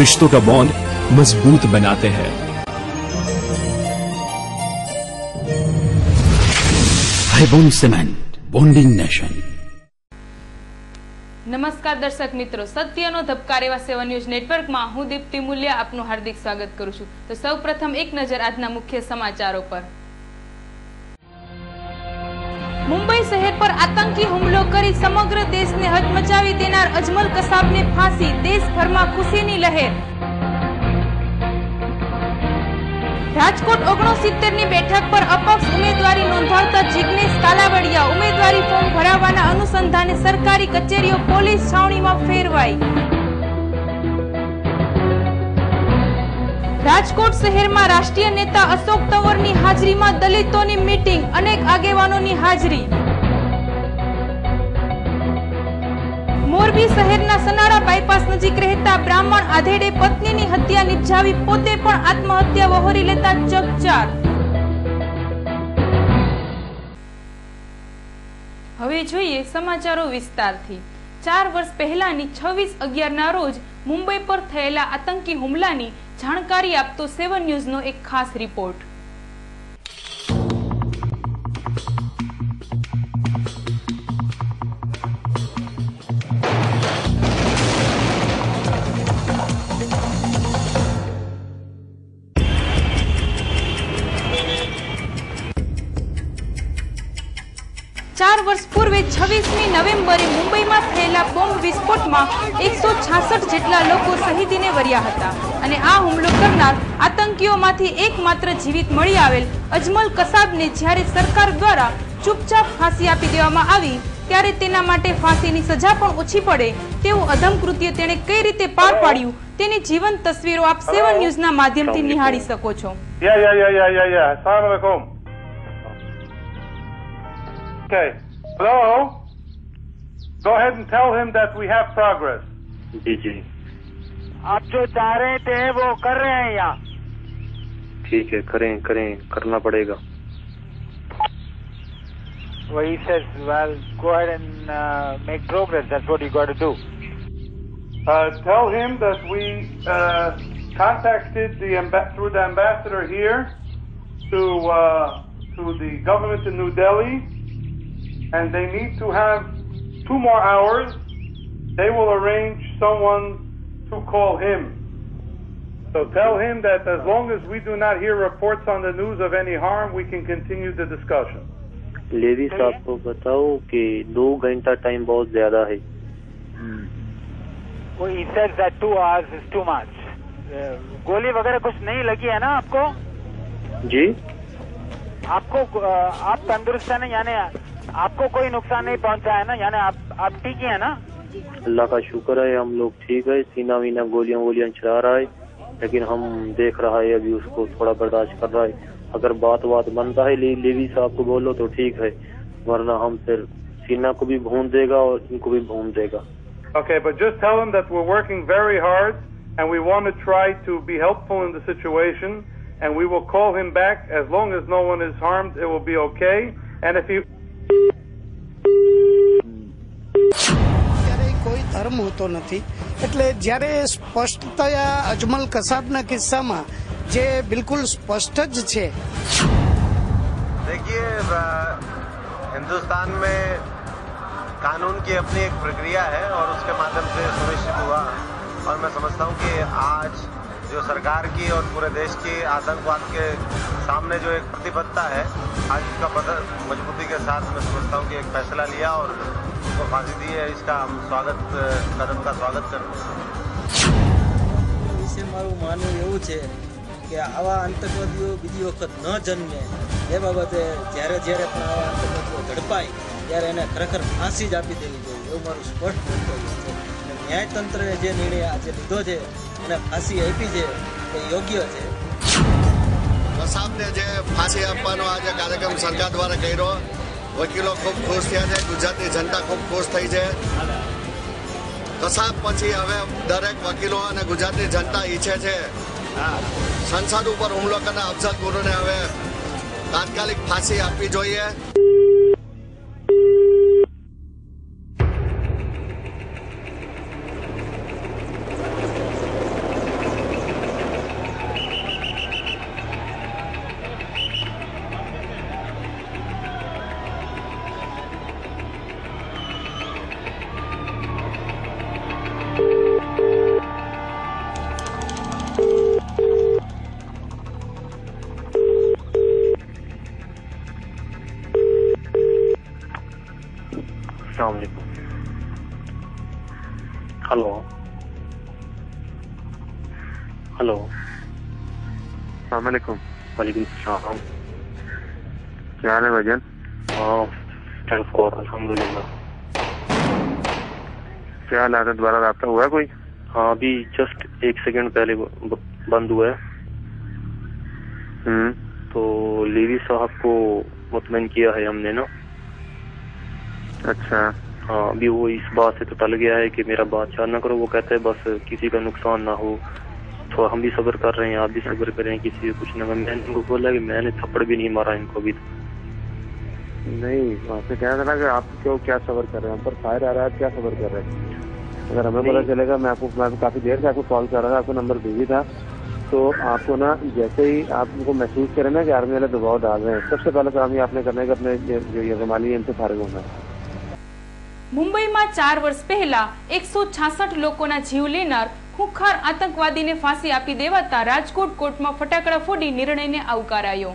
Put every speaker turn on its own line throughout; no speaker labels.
रिश्तों का बॉन्ड मजबूत बनाते हैं
Ibon Cement, bonding nation.
નમસ્કાર દર્શક મિત્રો સત્યનો ધબકાર એવા સેવા ન્યૂઝ નેટવર્કમાં હું દીપ્તિ મૂલ્યા આપનું હાર્દિક સ્વાગત કરું છું તો સૌપ્રથમ એક નજર આજના મુખ્ય સમાચારો પર મુંબઈ શહેર પર આતંકી હુમલો કરી સમગ્ર દેશને હચમચાવી દેનાર અજમલ કસાબને ફાંસી, દેશભરમાં ખુશીની લહેર. રાજકોટ ઓગણસિત્તેરની બેઠક પર અપક્ષ ઉમેદવારી નોંધાવતા જિગ્નેશ કાલાવડિયા ઉમેદવારી ફોર્મ ભરાવવાના અનુસંધાને સરકારી કચેરીઓ પોલીસ છાવણીમાં ફેરવાઈ. રાજકોટ શહેરમાં રાષ્ટ્રીય નેતા અશોક તંવરની હાજરીમાં દલિતોની મીટિંગ, અનેક આગેવાનોની હાજરી. મોરબી શહેરના સનાળા બાયપાસ નજીક રહેતા બ્રાહ્મણ આધેડે પત્નીની હત્યા નિપજાવી પોતે પણ આત્મહત્યા વહોરી લેતા ચકચાર. હવે જોઈએ સમાચારો વિસ્તારથી. ચાર વર્ષ પહેલાની છવ્વીસ અગિયારના રોજ મુંબઈ પર થયેલા આતંકી હુમલાની જાણકારી આપતો સેવન ન્યૂઝનો એક ખાસ રિપોર્ટ. છવ્વીસમી નવેમ્બરે મુંબઈમાં થયેલા બોમ્બ વિસ્ફોટમાં એકસો છાસઠ જેટલા લોકો શહીદીને વર્યા હતા. અને આ હુમલો કરનાર આતંકીઓમાંથી એકમાત્ર જીવિત મળી આવેલ અજમલ કસાબને જ્યારે સરકાર દ્વારા ચૂપચાપ ફાંસી આપી દેવામાં આવી ત્યારે તેના માટે ફાંસીની સજા પણ ઓછી પડે તેવું અધમ કૃત્ય તેણે કઈ રીતે પાર પાડ્યું તેની જીવંત તસવીરો આપ સેવન ન્યૂઝના માધ્યમથી નિહાળી શકો છો.
યા યા યા યા યા સલામ Assalamu alaikum. Okay. Hello? Go ahead and tell him that we have progress.
जी जी
आप जो चाह रहे थे वो कर रहे हैं यहाँ
ठीक है करें करें करना पड़ेगा
Well, he says, well, go ahead and uh, make progress. That's what you got to do.
Uh, tell him that we uh, contacted the amba- through the ambassador here to uh, to the government in New Delhi, and they need to have two more hours. They will arrange someone to call him. So tell him that as long as we do not hear reports on the news of any harm, we can continue the discussion.
Levi साहब को बताओ कि दो घंटा time बहुत ज्यादा है
वो he says that two hours is too much. Uh, गोली वगैरह कुछ नहीं लगी है ना आपको
जी
आपको uh, आप तंदुरुस्त है ना यानी आपको कोई नुकसान नहीं पहुँचा है ना यानी आप आप ठीक ही है ना
अल्लाह का शुक्र है हम लोग ठीक है सीना वीना गोलियाँ वोलियाँ चला रहा है लेकिन हम देख रहा है अभी उसको थोड़ा बर्दाश्त कर रहा है अगर बात बात बनता है ले, लेवी साहब को बोलो तो ठीक है वरना हम फिर सीना को भी भून देगा और इनको भी भून देगा
Okay, but just tell them that we're working very hard and we want to try to be helpful in the situation and we will call him back as long as no one is harmed, it will be okay. And if he
ધર્મ હોતો નથી એટલે જ્યારે સ્પષ્ટતયા અજમલ કસાબના કિસ્સામાં જે બિલકુલ સ્પષ્ટ જ છે
देखिए अ, हिंदुस्तान में कानून की अपनी एक प्रक्रिया है और उसके माध्यम से सुनिश्चित हुआ और मैं समझता हूँ कि आज जो सरकार की और पूरे देश की आतंकवाद के सामने जो एक प्रतिबद्धता है आज इसका पद- मजबूती के साथ मैं समझता हूँ कि एक फैसला लिया और उसको फांसी दी है इसका हम स्वागत अ, कदम का स्वागत करते हैं
વિશે મારું માનવું એવું છે કે આવા આતંકવાદીઓ બીજી વખત ન જન્મે એ બાબતે જ્યારે જ્યારે પણ આવા આતંકવાદીઓ ઝડપાય ત્યારે એને ખરેખર ફાંસી જ આપી દેવી જોઈએ એવું મારું સ્પષ્ટ મંતવ્ય છે અને ન્યાયતંત્રએ જે નિર્ણય આજે લીધો છે અને ફાંસી આપી છે એ યોગ્ય છે
કસાબને જે ફાંસી આપવાનો આજે કાર્યક્રમ સરકાર દ્વારા કર્યો વકીલો ખૂબ ખુશ થયા છે, ગુજરાતની જનતા ખૂબ ખુશ થઈ છે. કસાબ પછી હવે દરેક વકીલો અને ગુજરાતની જનતા ઈચ્છે છે. સંસદ ઉપર હુમલો કરનાર અફઝલ ગુરુને હવે તાત્કાલિક ફાંસી આપવી જોઈએ.
सलामकुम
वालेकुम सलाम
क्या हाल है
फोर अलहमदुलिल्लाह
क्या हाल है दोबारा रहा हुआ है कोई
हाँ अभी जस्ट एक सेकंड पहले बंद हुआ है
हम्म
तो लेवी साहब को मुतमिन किया है हमने ना
अच्छा
हाँ अभी वो इस बात से तो टल गया है कि मेरा बात बादशाह ना करो वो कहते है बस किसी का नुकसान ना हो तो हम भी सब्र कर रहे हैं आप भी सब्र करें किसी को कुछ ना मैंने इनको बोला कि मैंने थप्पड़ भी नहीं मारा इनको अभी तक।
नहीं वहाँ से कह रहा कि आप क्यों क्या सबर कर रहे हैं हम पर फायर आ रहा है आप क्या सबर कर रहे हैं अगर हमें पता चलेगा मैं आपको मैं काफी देर से आपको कॉल कर रहा था आपको नंबर बिजी था तो आपको ना जैसे ही आपको महसूस करें ना कि आर्मी वाले दबाव डाल रहे हैं सबसे पहले काम ये आपने करना है कि अपने ये- जो ये रमाली है इनसे फारिग होना है
મુંબઈમાં ચાર વર્ષ પહેલા એકસો છાસઠ લોકોના જીવ લેનાર ખુંખાર આતંકવાદીને ફાંસી આપી દેવાતા રાજકોટ કોર્ટમાં ફટાકડા ફોડી નિર્ણયને આવકારાયો.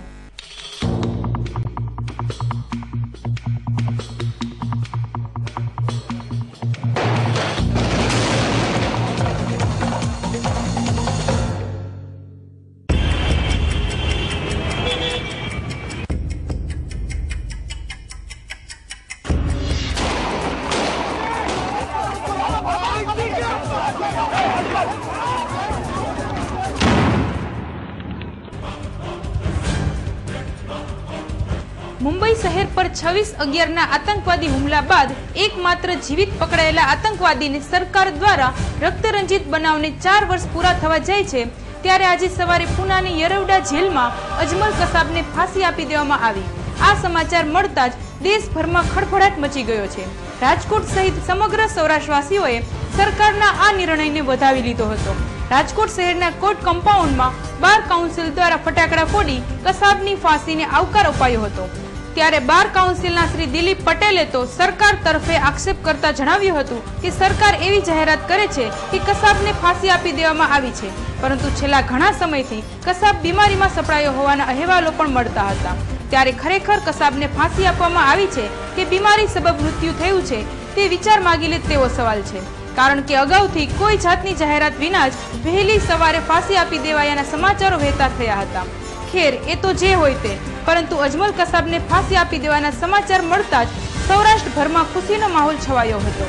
અગિયારના આતંકવાદી હુમલા બાદ એકમાત્ર જીવિત પકડાયેલા આતંકવાદીને સરકાર દ્વારા રક્તરંજિત બનાવને ચાર વર્ષ પૂરા થવા જાય છે, ત્યારે આજે સવારે પુનાની યરવડા જેલમાં અજમલ કસાબને ફાંસી આપી દેવામાં આવી. આ સમાચાર મળતા જ દેશભરમાં ખળભળાટ મચી ગયો છે. રાજકોટ સહિત સમગ્ર સૌરાષ્ટ્રવાસીઓએ સરકારના આ નિર્ણયને વધાવી લીધો હતો. રાજકોટ શહેરના કોર્ટ કમ્પાઉન્ડમાં બાર કાઉન્સિલ દ્વારા ફટાકડા ફોડી કસાબની ફાંસીને આવકાર અપાયો હતો. ત્યારે બાર કાઉન્સિલના શ્રી દિલીપ પટેલે તો સરકાર તરફે આક્ષેપ કરતા જણાવ્યું હતું કે સરકાર એવી જાહેરાત કરે છે કે કસાબને ફાંસી આપી દેવામાં આવી છે. પરંતુ છેલ્લા ઘણા સમયથી કસાબ બીમારીમાં સપડાયો હોવાના અહેવાલો પણ મળતા હતા. ત્યારે ખરેખર કસાબને ફાંસી આપવામાં આવી છે કે બીમારી સબબ મૃત્યુ થયું છે તે વિચાર માગી લે તેવો સવાલ છે. કારણ કે અગાઉથી કોઈ જાતની જાહેરાત વિના જ વહેલી સવારે ફાંસી આપી દેવાયાના સમાચારો વહેતા થયા હતા. ખેર એ તો જે હોય તે. પરંતુ અજમલ કસાબને ફાંસી આપી દેવાના સમાચાર મળતા જ સૌરાષ્ટ્રભરમાં ખુશીનો માહોલ છવાયો હતો.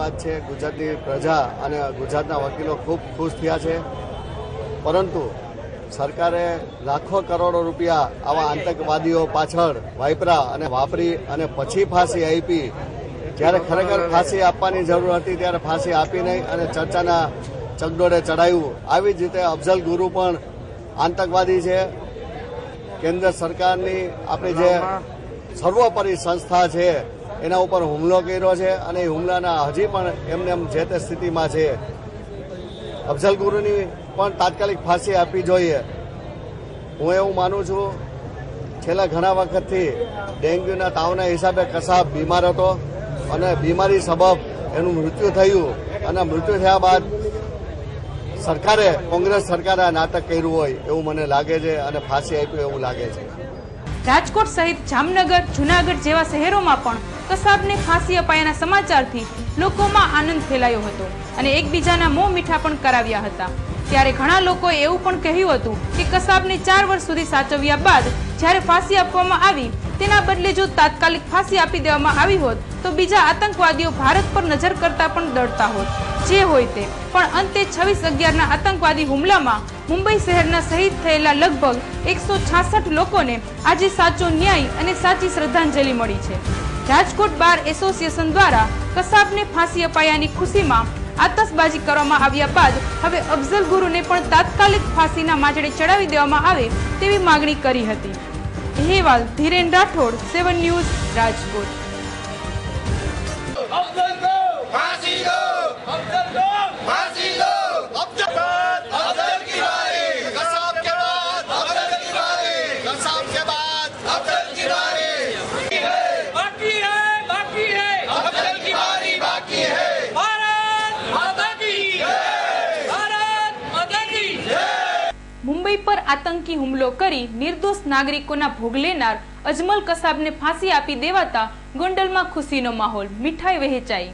વાત છે ગુજરાતની પ્રજા અને ગુજરાતના વકીલો ખૂબ ખુશ થયા છે. પરંતુ સરકારે લાખો કરોડો રૂપિયા આવા આતંકવાદીઓ પાછળ વાપરા અને વાપરી અને પછી ફાંસી આપી. જ્યારે ખરેખર ફાંસી આપવાની જરૂર હતી ત્યારે ફાંસી આપી નહીં અને ચર્ચાના ચગડોળે ચડાયું. આવી જ રીતે અફઝલ ગુરુ પણ આતંકવાદી છે. કેન્દ્ર સરકારની આપણી જે સર્વોપરી સંસ્થા છે એના ઉપર હુમલો કર્યો છે અને એ હુમલાના હજી પણ એમને એમ જે તે સ્થિતિમાં છે. અફઝલ ગુરુની પણ તાત્કાલિક ફાંસી આપવી જોઈએ. હું એવું માનું છું, છેલ્લા ઘણા વખતથી ડેન્ગ્યુના તાવના હિસાબે કસાબ બીમાર હતો અને બીમારી સબબ એનું મૃત્યુ થયું અને મૃત્યુ થયા બાદ સરકારે કોંગ્રેસ સરકારે આ નાટક કર્યું હોય એવું મને લાગે છે અને ફાંસી આપ્યું એવું લાગે છે.
રાજકોટ સહિત જામનગર, જુનાગઢ જેવા શહેરોમાં પણ કસાબને ફાંસી અપાયાના સમાચારથી લોકોમાં આનંદ ફેલાયો હતો અને એકબીજાના મોં મીઠા પણ કરાવ્યા હતા. ત્યારે ઘણા લોકોએ એવું પણ કહ્યું હતું કે કસાબને ચાર વર્ષ સુધી સાચવ્યા બાદ જ્યારે ફાંસી આપવામાં આવી, તેના બદલે જો તાત્કાલિક ફાંસી આપી દેવામાં આવી હોત, તો બીજા આતંકવાદીઓ ભારત પર નજર કરતા પણ ડરતા હોત. જે હોય તે. પણ અંતે છવ્વીસ અગિયારના આતંકવાદી હુમલામાં મુંબઈ શહેરના શહીદ થયેલા લગભગ એકસો છાસઠ લોકોને આજે સાચો ન્યાય અને સાચી શ્રદ્ધાંજલિ મળી છે. રાજકોટ બાર એસોસિએશન દ્વારા કસાબને ફાંસી અપાયાની ખુશીમાં આતશબાજી કરવામાં આવ્યા બાદ હવે અફઝલ ગુરુને પણ તાત્કાલિક ફાંસીના માજડે ચડાવી દેવામાં આવે તેવી માગણી કરી હતી. અહેવાલ ધીરેન રાઠોડ, સેવન ન્યૂઝ રાજકોટ. આતંકી હુમલો કરી નિર્દોષ નાગરિકોના ભોગ લેનાર અજમલ કસાબને ફાંસી આપી દેવાતા ગોંડલમાં ખુશીનો માહોલ, મીઠાઈ વહેંચાઈ.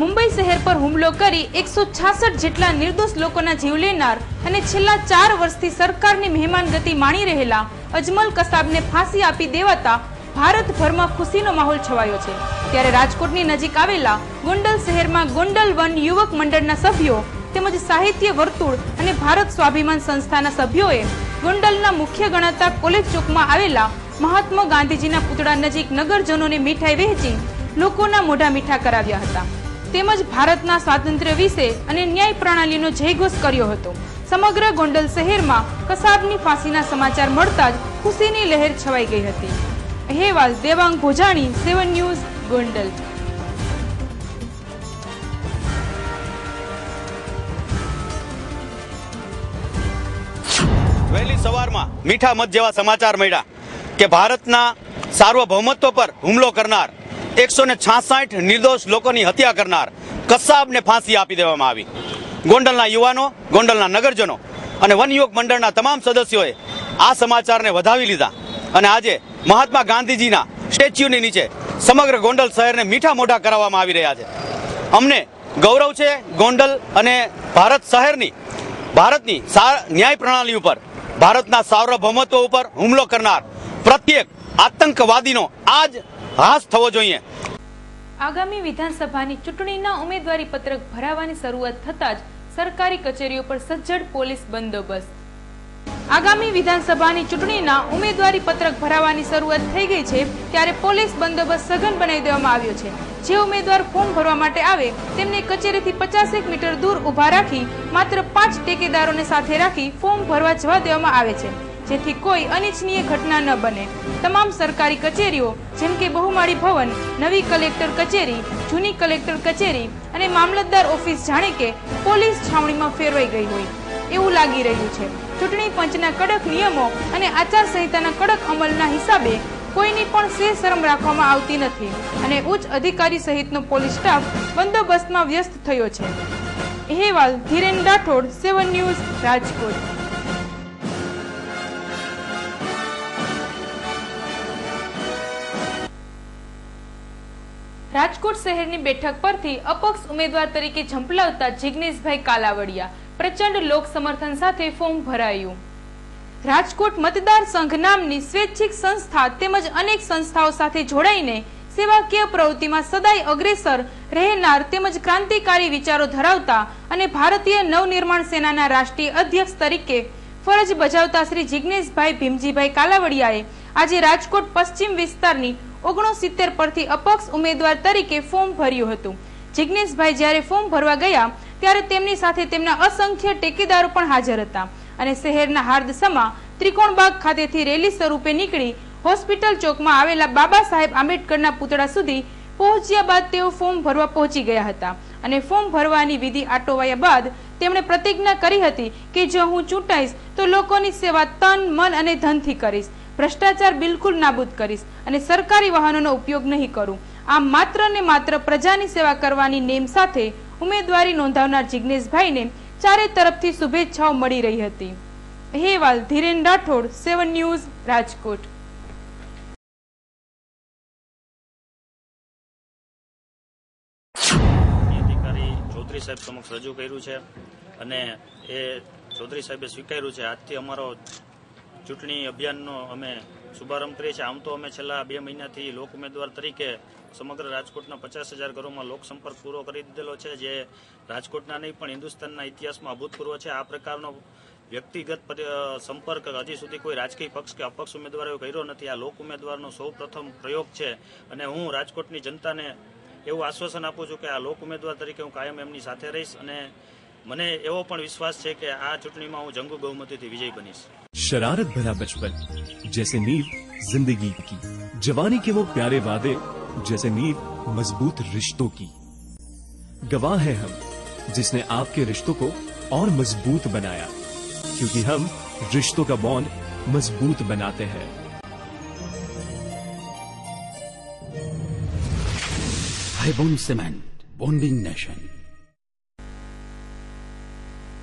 મુંબઈ શહેર પર હુમલો કરી એકસો છાસઠ જેટલા નિર્દોષ લોકોના જીવ લેનાર અને છેલ્લા ચાર વર્ષથી સરકારની મહેમાનગતિ માણી રહેલા અજમલ કસાબને ફાંસી આપી દેવાતા ભારતભરમાં ખુશીનો માહોલ છવાયો છે. ત્યારે રાજકોટની નજીક આવેલા ગોંડલ શહેરમાં ગોંડલ વન યુવક મંડળના સભ્યો તેમજ સાહિત્ય વર્તુળ અને ભારત સ્વાભિમાન સંસ્થાના સભ્યોએ ગોંડલના મુખ્ય ગણાતા કોલેજ ચોકમાં આવેલા મહાત્મા ગાંધીજીના પુતળા નજીક નગરજનોને મીઠાઈ વહેંચી લોકોના મોઢા મીઠા કરાવ્યા હતા. તેમજ ભારતના સ્વાતંત્ર્ય વિશે અને ન્યાય પ્રણાલીનો જયઘોષ કર્યો હતો. સમગ્ર ગોંડલ શહેરમાં કસાબની ફાંસીના સમાચાર મળતા જ ખુશીની લહેર છવાઈ ગઈ હતી. અહેવાલ દેવાંગ ભોજાણી, સેવન ન્યૂઝ, ગોંડલ.
મીઠા મત જેવા સમાચાર મળ્યા કે ભારતના સાર્વભૌમત્વ પર હુમલો કરનાર એકસો ને છાસઠ નિર્દોષ લોકોની હત્યા કરનાર કસાબને ફાંસી આપી દેવામાં આવી. ગોંડલના યુવાનો, ગોંડલના નગરજનો અને વન મંડળના તમામ સદસ્યોએ આ સમાચારને વધાવી લીધા અને આજે મહાત્મા ગાંધીજીના સ્ટેચ્યુની નીચે સમગ્ર ગોંડલ શહેરને મીઠા મોઢા કરાવવામાં આવી રહ્યા છે. અમને ગૌરવ છે ગોંડલ અને ભારત શહેરની, ભારતની ન્યાય પ્રણાલી ઉપર ભારતના સાર્વભૌમત્વ ઉપર હુમલો કરનાર પ્રત્યેક આતંકવાદીનો આજ હાસ થવો જોઈએ.
આગામી વિધાનસભાની ચૂંટણીના ઉમેદવારી પત્રક ભરાવાની શરૂઆત થતાં જ સરકારી કચેરીઓ પર સજ્જડ પોલીસ બંદોબસ્ત. આગામી વિધાનસભાની ચૂંટણીના ઉમેદવારી પત્રક ભરાવાની શરૂઆત થઈ ગઈ છે ત્યારે પોલીસ બંદોબસ્ત સઘન બનાવી દેવામાં આવ્યો છે. જે ઉમેદવાર ફોર્મ ભરવા માટે આવે, તેમને કચેરીથી પચાસેક મીટર દૂર ઊભા રાખી, માત્ર પાંચ ટેકેદારોને સાથે રાખી ફોર્મ ભરવા જવા દેવામાં આવે છે. જેથી કોઈ અનિચ્છનીય ઘટના ન બને. તમામ સરકારી કચેરીઓ, જેમ કે બહુમાળી ભવન, નવી કલેક્ટર કચેરી, જૂની કલેક્ટર કચેરી અને મામલતદાર ઓફિસ જાણે કે પોલીસ છાવણીમાં ફેરવાઈ ગઈ હોય. એવું લાગી રહ્યું છે. ચૂંટણી પંચના કડક નિયમો અને આચારસંહિતાના કડક અમલના હિસાબે કોઈની પણ સે શરમ રાખવામાં આવતી નથી અને ઉચ્ચ અધિકારી સહિતનો પોલીસ સ્ટાફ બંદોબસ્તમાં વ્યસ્ત થયો છે. અહેવાલ ધીરેન રાઠોડ, સેવન ન્યૂઝ, રાજકોટ. રાજકોટ શહેરની બેઠક પરથી અપક્ષ ઉમેદવાર તરીકે ઝંપલાવતા જિગ્નેશભાઈ કાલાવડિયા પ્રચંડ લોક સમર્થન સાથે ફોર્મ ભરાયું. રાજકોટ મતદાર સંઘ નામની સ્વૈચ્છિક સંસ્થા તેમજ અનેક સંસ્થાઓ સાથે જોડાઈને સેવાકીય પ્રવૃત્તિમાં સદાય અગ્રેસર રહેનાર તેમજ ક્રાંતિકારી વિચારો ધરાવતા અને ભારતીય નવનિર્માણ સેનાના રાષ્ટ્રીય અધ્યક્ષ તરીકે ફરજ બજાવતા શ્રી જિગ્નેશભાઈ ભીમજીભાઈ કાલાવડિયાએ આજે રાજકોટ પશ્ચિમ વિસ્તારની ઓગણસિત્તેર પરથી અપક્ષ ઉમેદવાર તરીકે ફોર્મ ભર્યું હતું. જિગ્નેશભાઈ જ્યારે ફોર્મ ભરવા ગયા, ત્યારે તેમની સાથે તેમના અસંખ્ય ટેકેદારો પણ હાજર હતા અને શહેરના હાર્દસમાં ત્રિકોણબાગ ખાતેથી રેલી સ્વરૂપે નીકળી હોસ્પિટલ ચોકમાં આવેલા બાબા સાહેબ આંબેડકરના પુતળા સુધી પહોંચ્યા બાદ તેઓ ફોર્મ ભરવા પહોંચી ગયા હતા. અને ફોર્મ ભરવાની વિધિ આટોવાયા બાદ તેમણે પ્રતિજ્ઞા કરી હતી કે જો હું ચૂંટાઈશ, તો લોકોની સેવા તન, મન અને ધનથી કરીશ. ભ્રષ્ટાચાર બિલકુલ નાબૂદ કરીશ અને સરકારી વાહનોનો ઉપયોગ નહીં કરું. આમ માત્ર ને માત્ર પ્રજાની સેવા કરવાની નેમ સાથે ઉમેદવારી નોંધાવનાર જિજ્ઞેશભાઈને ચારે તરફથી શુભેચ્છાઓ મળી રહી હતી. અહેવાલ ધીરેન રાઠોડ, સેવન ન્યૂઝ, રાજકોટ.
ચૌધરી સાહેબ સમક્ષ રજૂ કર્યું છે અને એ ચૌધરી સાહેબે સ્વીકાર્યું છે, આજથી અમારો ચૂંટણી અભિયાનનો અમે શુભારંભ કરીએ છીએ. આમ તો અમે છેલ્લા બે મહિનાથી લોક ઉમેદવાર તરીકે સમગ્ર રાજકોટના પચાસ હજાર ઘરોમાં લોકસંપર્ક પૂરો કરી દીધેલો છે, જે રાજકોટના નહીં, પણ હિન્દુસ્તાનના ઇતિહાસમાં અભૂતપૂર્વ છે. આ પ્રકારનો વ્યક્તિગત સંપર્ક હજી સુધી કોઈ રાજકીય પક્ષ કે અપક્ષ ઉમેદવારોએ કર્યો નથી. આ લોક ઉમેદવારનો સૌ પ્રયોગ છે અને હું રાજકોટની જનતાને એવું આશ્વાસન આપું છું કે આ લોક ઉમેદવાર તરીકે હું કાયમ એમની સાથે રહીશ અને મને એવો પણ વિશ્વાસ છે કે આ ચૂંટણીમાં હું જંગુ બહુમતીથી વિજય બનીશ.
શરારત ભરા બચપન, જૈસે નીવ, જિંદગી કી. જવાની કે વો પ્યારે વાદે जैसे नींव मजबूत रिश्तों की गवाह है हम जिसने आपके रिश्तों को और मजबूत बनाया क्योंकि हम रिश्तों का बॉन्ड मजबूत बनाते हैं
Highbone Cement, bonding nation.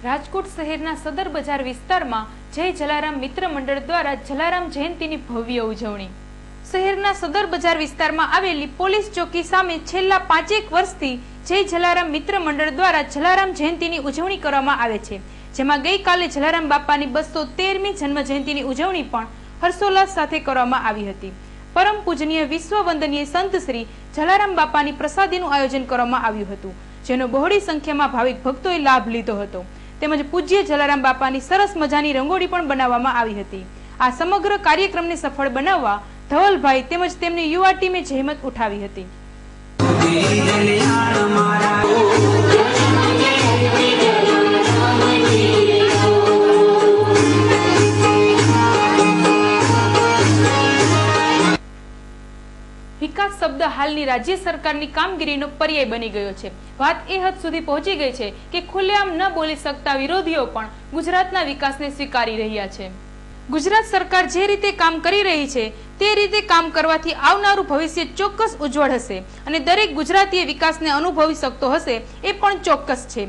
Rajkot શહેરના સદર બજાર વિસ્તારમાં જય જલારામ મિત્ર મંડળ દ્વારા જલારામ જયંતીની ભવ્ય ઉજવણી શહેરના સદર બજાર વિસ્તારમાં આવેલી પોલીસ ચોકી સામે છેલ્લા પાંચેક વર્ષથી જય જલારામ મિત્ર મંડળ દ્વારા જલારામ જયંતીની ઉજવણી કરવામાં આવે છે. જેમાં ગઈકાલે જલારામ બાપાની બસો તેરમી જન્મ જયંતીની ઉજવણી પણ હર્ષોલ્લાસ સાથે કરવામાં આવી હતી. પરમ પૂજનીય વિશ્વ વંદનીય સંત શ્રી જલારામ બાપાની પ્રસાદીનું આયોજન કરવામાં આવ્યું હતું, જેનો બહોળી સંખ્યામાં ભાવિક ભક્તોએ લાભ લીધો હતો. તેમજ પૂજ્ય જલારામ બાપાની સરસ મજાની રંગોળી પણ બનાવવામાં આવી હતી. આ સમગ્ર કાર્યક્રમને સફળ બનાવવા ધવલભાઈ તેમજ તેમની યુવા ટીમે જહેમત ઉઠાવી હતી. વિકાસ શબ્દ હાલની રાજ્ય સરકારની કામગીરીનો પર્યાય બની ગયો છે. વાત એ હદ સુધી પહોંચી ગઈ છે કે ખુલ્લેઆમ ન બોલી શકતા વિરોધીઓ પણ ગુજરાતના વિકાસને સ્વીકારી રહ્યા છે. ગુજરાત સરકાર જે રીતે કામ કરી રહી છે તે રીતે કામ કરવાથી આવનારું ભવિષ્ય ચોક્કસ ઉજ્જવળ હશે અને દરેક ગુજરાતીએ વિકાસને અનુભવી શકતો હશે એ પણ ચોક્કસ છે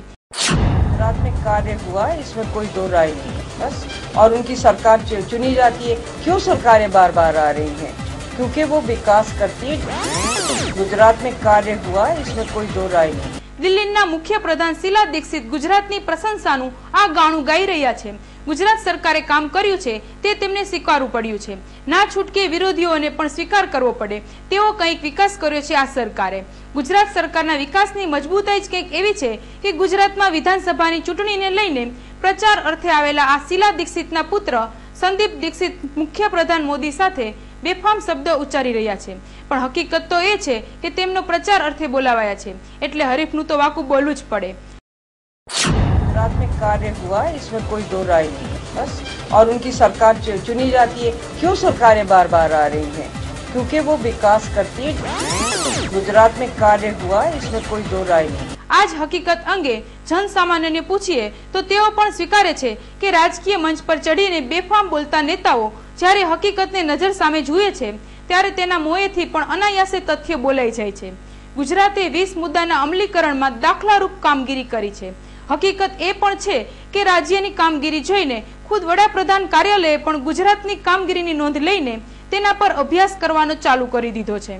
गुजरात में कार्य हुआ इसमें कोई दो राय नहीं है बस और उनकी सरकार चु- चुनी जाती है क्यों सरकारें बार बार आ रही हैं क्योंकि वो विकास करती है गुजरात में कार्य हुआ इसमें कोई दो राय नहीं
દિલ્હીના મુખ્ય પ્રધાન શીલા દીક્ષિત ગુજરાતની પ્રશંસાનું આ ગાણું ગાઈ રહ્યા છે ગુજરાત સરકારે કામ કર્યું છે તે તેમને સ્વીકારવું પડ્યું છે. ના છૂટકે વિરોધીઓને પણ સ્વીકાર કરવો પડે, તેવો કંઈક વિકાસ કર્યો છે આ સરકારે. ગુજરાત સરકારના વિકાસની મજબૂતાઈ જ કંઈક એવી છે કે ગુજરાતમાં વિધાનસભાની ચૂંટણીને લઈને પ્રચાર અર્થે આવેલા આ શીલા દીક્ષિતના પુત્ર સંદીપ દીક્ષિત મુખ્યપ્રધાન મોદી સાથે બેફામ શબ્દો ઉચ્ચારી રહ્યા છે. પણ હકીકત તો એ છે કે તેમનો પ્રચાર અર્થે બોલાવાયા છે. એટલે હરીફનું તો વાકું બોલવું જ પડે.
कार्य हुआ इसमें कोई दो राय नहीं है बस और उनकी सरकार चु- चुनी जाती है क्यों सरकारें बार बार आ रही हैं क्योंकि वो विकास करती है गुजरात में कार्य हुआ इसमें कोई दो राय नहीं
આ જ હકીકત અંગે જનસામાન્યને પૂછીએ તો તેઓ પણ સ્વીકારે છે કે રાજકીય મંચ પર ચડીને બેફામ બોલતા નેતાઓ જ્યારે હકીકતને નજર સામે જુએ છે ત્યારે તેના મોએથી પણ અનાયાસે તથ્ય બોલાઈ જાય છે ગુજરાતે વીસ મુદ્દાના અમલીકરણમાં દાખલારૂપ કામગીરી કરી છે હકીકત એ પણ છે કે રાજ્યની કામગીરી જોઈને ખુદ વડાપ્રધાન કાર્યાલયે પણ ગુજરાતની કામગીરીની નોંધ લઈને તેના પર અભ્યાસ કરવાનો ચાલુ કરી દીધો છે.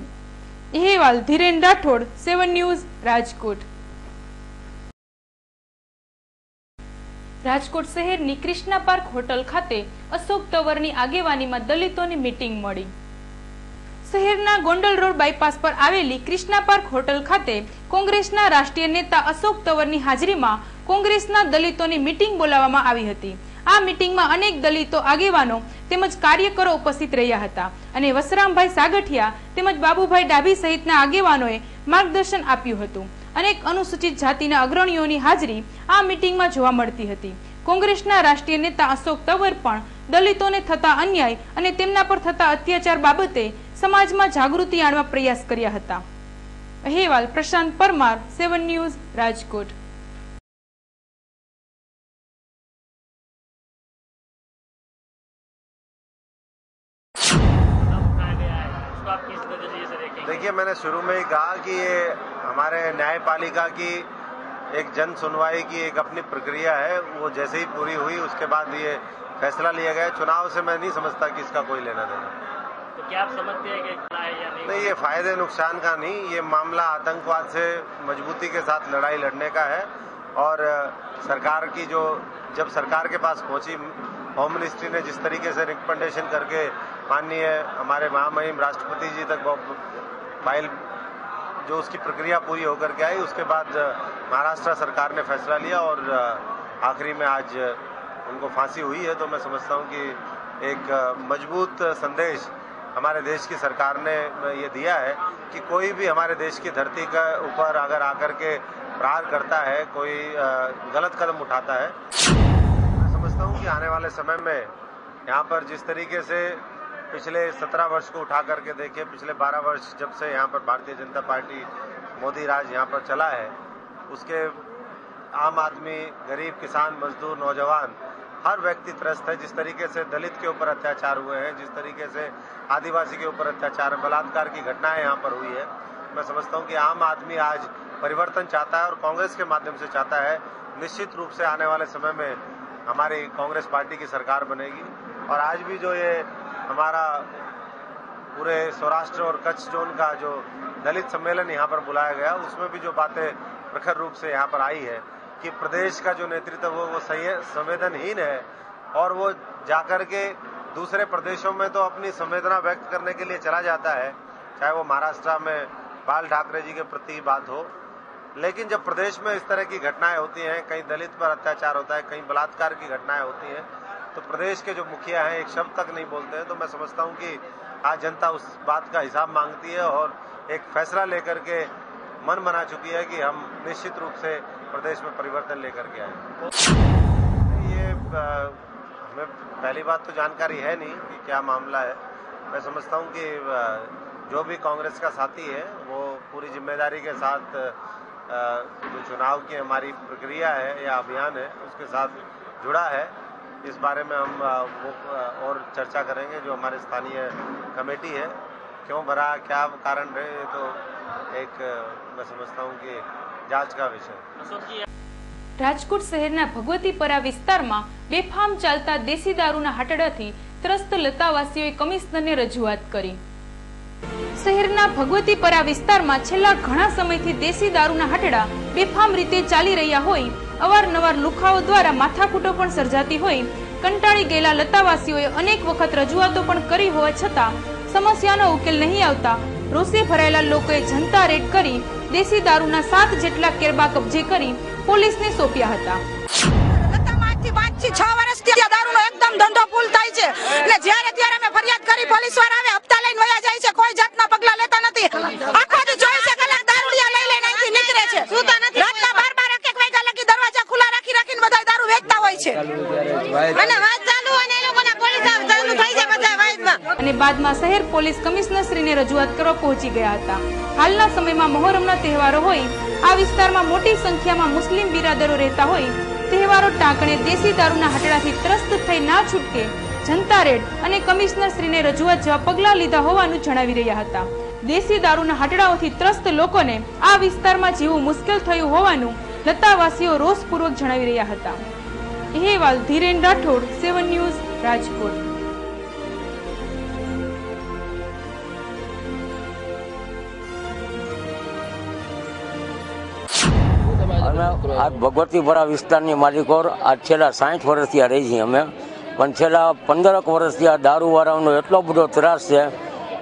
અહેવાલ ધીરેન રાઠોડ, સેવન ન્યૂઝ, રાજકોટ. રાજકોટ શહેરની ક્રિષ્ના પાર્ક હોટલ ખાતે અશોક તવરની આગેવાનીમાં દલિતોની મીટિંગ મળી. શહેરના ગોંડલ રોડ બાયપાસ પર આવેલી ક્રિષ્ના પાર્ક હોટલ ખાતે કોંગ્રેસના રાષ્ટ્રીય નેતા અશોક તવરની હાજરીમાં કોંગ્રેસના દલિતોની મીટિંગ બોલાવવામાં આવી હતી. આ મીટિંગમાં અનેક દલિતો, આગેવાનો તેમજ કાર્યકરો ઉપસ્થિત રહ્યા હતા અને વસરામભાઈ સાગઠિયા તેમજ બાબુભાઈ ડાભી સહિતના આગેવાનોએ માર્ગદર્શન આપ્યું હતું. અનેક અનુસૂચિત જાતિના અગ્રણીઓની હાજરી આ મીટિંગમાં જોવા મળતી હતી. કોંગ્રેસના રાષ્ટ્રીય નેતા અશોક તવર પણ દલિતોને થતા અન્યાય અને તેમના પર થતા અત્યાચાર બાબતે સમાજમાં જાગૃતિ આણવા પ્રયાસ કર્યા હતા. અહેવાલ પ્રશાંત પરમાર, સેવન ન્યૂઝ રાજકોટ.
देखिए मैंने शुरू में ही कहा कि ये हमारे न्यायपालिका की एक जन सुनवाई की एक अपनी प्रक्रिया है। वो जैसे ही पूरी हुई उसके बाद ये फैसला लिया गया। चुनाव से मैं नहीं समझता कि इसका कोई लेना देना।
तो क्या आप समझते हैं कि है या नहीं?
नहीं ये फ़ायदे नुकसान का नहीं। ये मामला आतंकवाद से मजबूती के साथ लड़ाई लड़ने का है। और सरकार की जो जब सरकार के पास पहुँची होम मिनिस्ट्री ने जिस तरीके से रिकमेंडेशन करके माननीय हमारे महामहिम राष्ट्रपति जी तक फ़ाइल जो उसकी प्रक्रिया पूरी होकर के आई, उसके बाद महाराष्ट्र सरकार ने फैसला लिया और आखिरी में आज उनको फांसी हुई है। तो मैं समझता हूँ कि एक मज़बूत संदेश हमारे देश की सरकार ने ये दिया है कि कोई भी हमारे देश की धरती का ऊपर अगर आकर के प्रहार करता है, कोई गलत कदम उठाता है आने वाले समय में यहाँ पर जिस तरीके से पिछले सत्रह वर्ष को उठा करके देखें पिछले बारह वर्ष जब से यहाँ पर भारतीय जनता पार्टी मोदी राज यहाँ पर चला है, उसके आम आदमी, गरीब, किसान, मजदूर, नौजवान, हर व्यक्ति त्रस्त है। जिस तरीके से दलित के ऊपर अत्याचार हुए हैं, जिस तरीके से आदिवासी के ऊपर अत्याचार बलात्कार की घटनाएँ यहाँ पर हुई है। मैं समझता हूँ कि आम आदमी आज परिवर्तन चाहता है और कांग्रेस के माध्यम से चाहता है, निश्चित रूप से आने वाले समय में हमारी कांग्रेस पार्टी की सरकार बनेगी। और आज भी जो ये हमारा पूरे सौराष्ट्र और कच्छ जोन का जो दलित सम्मेलन यहाँ पर बुलाया गया, उसमें भी जो बातें प्रखर रूप से यहाँ पर आई है कि प्रदेश का जो नेतृत्व वो वो संवेदनहीन है। और वो जाकर के दूसरे प्रदेशों में तो अपनी संवेदना व्यक्त करने के लिए चला जाता है, चाहे वो महाराष्ट्र में बाल ठाकरे जी के प्रति बात हो लेकिन जब प्रदेश में इस तरह की घटनाएँ होती हैं, कहीं दलित पर अत्याचार होता है, कहीं बलात्कार की घटनाएँ होती हैं तो प्रदेश के जो मुखिया हैं, एक शब्द तक नहीं बोलते हैं। तो मैं समझता हूँ कि आज जनता उस बात का हिसाब मांगती है और एक फैसला लेकर के मन बना चुकी है कि हम निश्चित रूप से प्रदेश में परिवर्तन लेकर के आए। ये हमें पहली बात तो जानकारी है नहीं कि क्या मामला है। मैं समझता हूँ कि जो भी कांग्रेस का साथी है, वो पूरी ज़िम्मेदारी के साथ जो चुनाव की हमारी प्रक्रिया है या अभियान है उसके साथ जुड़ा है इस बारे में हम अ, वो अ, और चर्चा करेंगे जो हमारे स्थानीय कमेटी है क्यों भरा क्या कारण रहे ये तो एक अ, मैं समझता हूँ कि जांच का विषय है
રાજકોટ શહેરના ભગવતીપરા વિસ્તારમાં બેફામ ચાલતા દેશી દારૂના હાટડાથી ત્રસ્ત લતાવાસીઓએ કમિશનરને રજૂઆત કરી શહેરના ભગવતીપરા વિસ્તારમાં છેલ્લા ઘણા સમયથી દેશી દારૂના હટડા બેફામ રીતે ચાલી રહ્યા હોય, અવારનવાર લુખાઓ દ્વારા માથાકૂટો પણ સર્જાતી હોય, કંટાળી ગયેલા લતાવાસીઓએ અનેક વખત રજૂઆતો પણ કરી હોવા છતાં સમસ્યાનો ઉકેલ નહીં આવતા રોષે ભરાયેલા લોકોએ જનતા રેડ કરી દેશી દારૂના સાત જેટલા કેરબા કબજે કરી પોલીસને સોંપ્યા હતા.
છ વર્ષથી દારૂનો એકદમ ધંધો ફૂલ થાય છે. એટલે જ્યારે ત્યારે અમે ફરિયાદ કરી પોલીસવાળા આવે લઈને વયા જાય છે કોઈ જાતના પગલા લેતા નથી. આખો દી ચોવીસે કલાક દારૂડિયા લઈ લઈને અહીંથી નીકળે છે. રાતના બાર બાર એક એક વાગ્યા લગી દરવાજા ખુલ્લા રાખી રાખીને બધા દારૂ વેચતા હોય છે. અને વાત ચાલુ અને એ લોકોના પોલીસ ચાલુ થઈ જાય બધા વાઇદમાં
અને બાદમાં શહેર પોલીસ કમિશનર શ્રીને રજૂઆત કરવા પહોંચી ગયા હતા. હાલના સમયમાં મોહરમના તહેવારો હોય આ વિસ્તારમાં મોટી સંખ્યામાં મુસ્લિમ બિરાદરો રહેતા હોય તહેવારો ટાંકણે દેશી દારૂના હટડાથી ત્રસ્ત થઈ ના છૂટકે જનતા રેડ અને કમિશનર શ્રીને રજૂઆત જેવા પગલાં લીધા હોવાનું જણાવી રહ્યા હતા. દેશી દારૂના હાટડાઓથી ત્રસ્ત લોકોને આ વિસ્તારમાં જીવવું મુશ્કેલ થયું હોવાનું લતાવાસીઓ રોષપૂર્વક જણાવી રહ્યા હતા. અહેવાલ ધીરેન રાઠોડ, સેવન ન્યૂઝ, રાજકોટ.
અમે આ ભગવતીપુરા વિસ્તારની માલિકો આ છેલ્લા સાઠ વર્ષથી આ રહી છીએ અમે. પણ છેલ્લા પંદરક વર્ષથી આ દારૂવાળાનો એટલો બધો ત્રાસ છે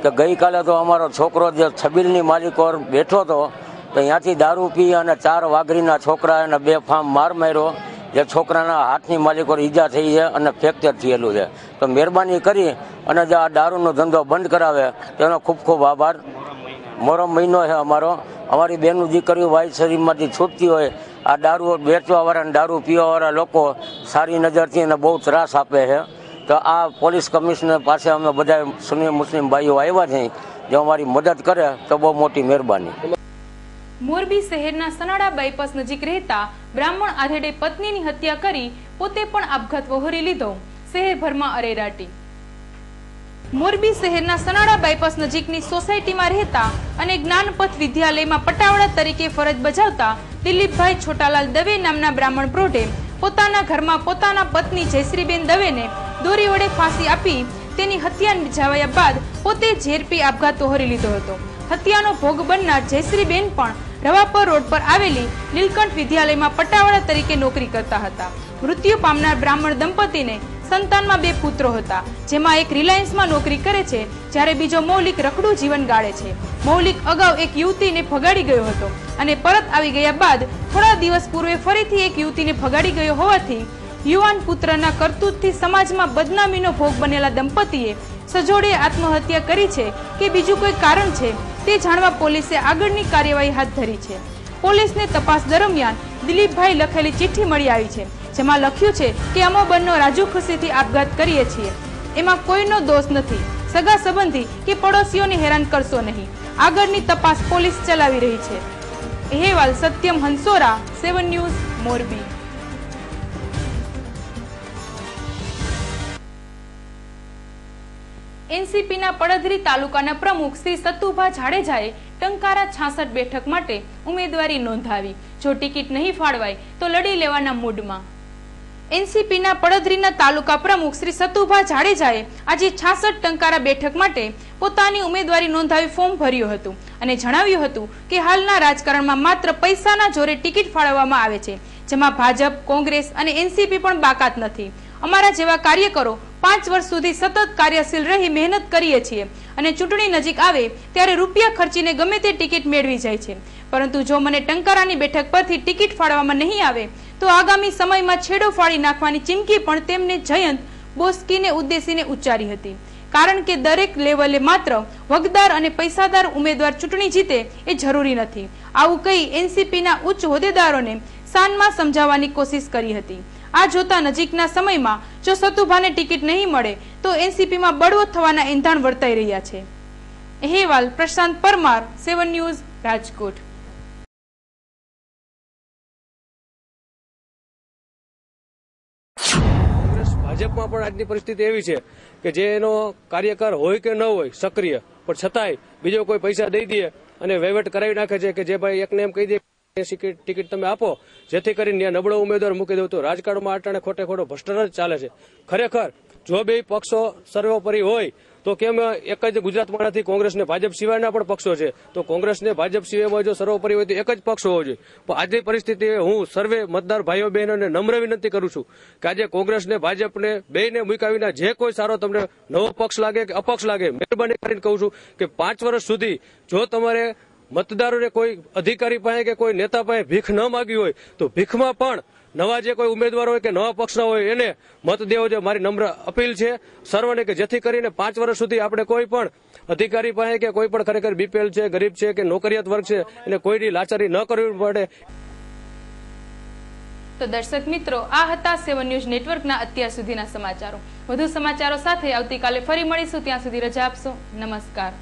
કે ગઈકાલે તો અમારો છોકરો જે છબીલની માલિકોર બેઠો હતો, તો ત્યાંથી દારૂ પી અને ચાર વાઘરીના છોકરા એને બે ફામ માર માર્યો, જે છોકરાના હાથની માલિકોર ઈજા થઈ છે અને ફ્રેક્ચર થયેલું છે. તો મહેરબાની કરી અને જે આ દારૂનો ધંધો બંધ કરાવે, તેનો ખૂબ ખૂબ આભાર. મોરો મહિનો છે અમારો. અમારી બેનું દીકરીઓ શરીરમાંથી છૂટતી હોય આ દારૂ વેચવા વાળા દારૂ પીવા વાળા લોકો સારી નજરથી એને બહુ ત્રાસ આપે છે. તો આ પોલીસ કમિશનર પાસે અમે બધા સુની મુસ્લિમ ભાઈઓ આવ્યા છે જો અમારી મદદ કરે તો બહુ મોટી મહેરબાની.
મોરબી શહેરના સનાડા બાયપાસ નજીક રહેતા બ્રાહ્મણ આધેડે પત્નીની હત્યા કરી પોતે પણ આપઘાત વહોરી લીધો. શહેરભરમાં અરેરાટી. મોરબી શહેરના સનાડા બાયપાસ નજીકની સોસાયટીમાં રહેતા અને જ્ઞાનપથ વિદ્યાલયમાં પટાવડા તરીકે ફરજ બજાવતા દિલીપભાઈ છોટાલાલ દવે નામના બ્રાહ્મણ પ્રૌઢે પોતાના ઘરમાં પોતાના પત્ની જયશ્રીબેન દવેને દોરી વડે ફાંસી આપી તેની હત્યા નિજાવાયા બાદ પોતે ઝેરપી આપઘાત તોહરી લીધો હતો. હત્યાનો ભોગ બનનાર જયશ્રીબેન પણ રવાપર રોડ પર આવેલી નીલકંઠ વિદ્યાલયમાં પટ્ટાવાળા તરીકે નોકરી કરતા હતા. મૃત્યુ પામનાર બ્રાહ્મણ દંપતીને સંતાનમાં બે પુત્રો હતા, જેમાં એક રિલાયન્સમાં નોકરી કરે છે, જ્યારે બીજો મૌલિક રખડું જીવન ગાળે છે. મૌલિક અગાઉ એક યુવતીને ફગાડી ગયો હતો અને પરત આવી ગયા બાદ થોડા દિવસ પૂર્વે ફરીથી એક યુવતીને ફગાડી ગયો હોવાથી યુવાન પુત્રના કરતૂતથી સમાજમાં બદનામીનો ભોગ બનેલા દંપતીએ સજોડે આત્મહત્યા કરી છે કે બીજું કોઈ કારણ છે? તે જાણવા પોલીસે આગળની કાર્યવાહી હાથ ધરી છે. પોલીસને તપાસ દરમિયાન દિલીપભાઈ લખેલી ચિઠ્ઠી મળી આવી છે, જેમાં લખ્યું છે કે અમો બંનો રાજુ ખુશીથી આપઘાત કરીએ છીએ. એમાં કોઈનો દોષ નથી. સગા સંબંધી કે પડોશીઓને હેરાન કરશો નહીં. આગળની તપાસ પોલીસ ચલાવી રહી છે. અહેવાલ સત્યમ હંસોરા, સેવન ન્યૂઝ, મોરબી. એનસીપીના પડધરી તાલુકાના પ્રમુખ શ્રી સતુભા જાડેજાએ ટંકારા છાસઠ બેઠક માટે ઉમેદવારી નોંધાવી. જો ટિકિટ નહીં ફાળવાય, તો લડી લેવાના મૂડમાં. એનસીપીના પડદરીના તાલુકા પ્રમુખ શ્રી સતુભા જાડેજાએ આજે છાસઠ ટંકારા બેઠક માટે પોતાની ઉમેદવારી નોંધાવી ફોર્મ ભર્યું હતું અને જણાવ્યું હતું કે હાલના રાજકારણમાં માત્ર પૈસાના જોરે ટિકિટ ફાળવવામાં આવે છે, જેમાં ભાજપ, કોંગ્રેસ અને એનસીપી પણ બાકાત નથી. અમારા જેવા કાર્યકરો પાંચ વર્ષ સુધી સતત કાર્યશીલ રહી મહેનત કરીએ છીએ અને ચૂંટણી નજીક આવે ત્યારે રૂપિયા ખર્ચીને ગમે તે ટિકિટ મેળવી જાય છે. પરંતુ જો મને ટંકારાની બેઠક પરથી ટિકિટ ફાળવામાં નહીં આવે, તો આગામી સમયમાં છેડો ફાડી નાખવાની ચીમકી પણ તેમને જયંત બોસ્કીને ઉદ્દેશીને ઉચ્ચારી હતી. કારણ કે દરેક લેવલે માત્ર વગદાર અને પૈસાદાર ઉમેદવાર ચૂંટણી જીતે એ જરૂરી નથી. આવું કહી એનસીપીના ઉચ્ચ હોદ્દેદારોને શાનમાં સમજાવવાની કોશિશ કરી હતી. આ જોતા નજીકના સમયમાં જો સતુભાને ટિકિટ નહીં મળે, તો એનસીપીમાં બળવો થવાના એંધાણ વર્તાઈ રહ્યા છે. અહેવાલ પ્રશાંત પરમાર, સેવન ન્યૂઝ, રાજકોટ.
ભાજપમાં પણ આજની પરિસ્થિતિ એવી છે કે જે એનો કાર્યકર હોય કે ન હોય, સક્રિય. પણ છતાંય બીજો કોઈ પૈસા દઈ દે અને વહીવટ કરાવી નાખે છે કે જે ભાઈ એકને એમ કહી દે ટિકિટ તમે આપો. જેથી કરીને ત્યાં નબળો ઉમેદવાર મૂકી દઉં તો રાજકારણમાં અટાણે ખોટે ખોટો ભ્રષ્ટાચાર ચાલે છે. ખરેખર, જો બે પક્ષો સર્વોપરી હોય, તો કેમ એક જ ગુજરાતમાંથી કોંગ્રેસને કોંગ્રેસ ભાજપ સિવાયના પણ પક્ષો છે? તો કોંગ્રેસને ભાજપ સિવાયમાં જો સર્વોપરી હોય તો એક જ પક્ષ હોવો જોઈએ. પણ આજની પરિસ્થિતિ હું સર્વે મતદાર ભાઈઓ બહેનોને નમ્ર વિનંતી કરું છું કે આજે કોંગ્રેસને ભાજપને બેને મુકાવીને જે કોઈ સારો તમને નવો પક્ષ લાગે કે અપક્ષ લાગે, મહેરબાની કરીને કહું છું કે પાંચ વર્ષ સુધી જો તમારે મતદારોને કોઈ અધિકારી પાસે કે કોઈ નેતા પાસે ભીખ ન માગી હોય તો ભીખમાં પણ નવા જે કોઈ ઉમેદવાર હોય કે નવા પક્ષના હોય એને મત દેવો જોઈએ મારી નમ્ર અપીલ છે. સર્વને કે જેથી કરીને પાંચ વર્ષ સુધી આપણે કોઈ પણ અધિકારી પાસે કે કોઈ પણ ખરેખર બીપીએલ છે, ગરીબ છે કે નોકરિયાત વર્ગ છે, એને કોઈની લાચારી ન કરવી પડે.
તો દર્શક મિત્રો, આ હતા સેવન ન્યૂઝ નેટવર્કના અત્યાર સુધીના સમાચારો. વધુ સમાચારો સાથે આવતીકાલે ફરી મળીશું. ત્યાં સુધી રજા આપશો. નમસ્કાર.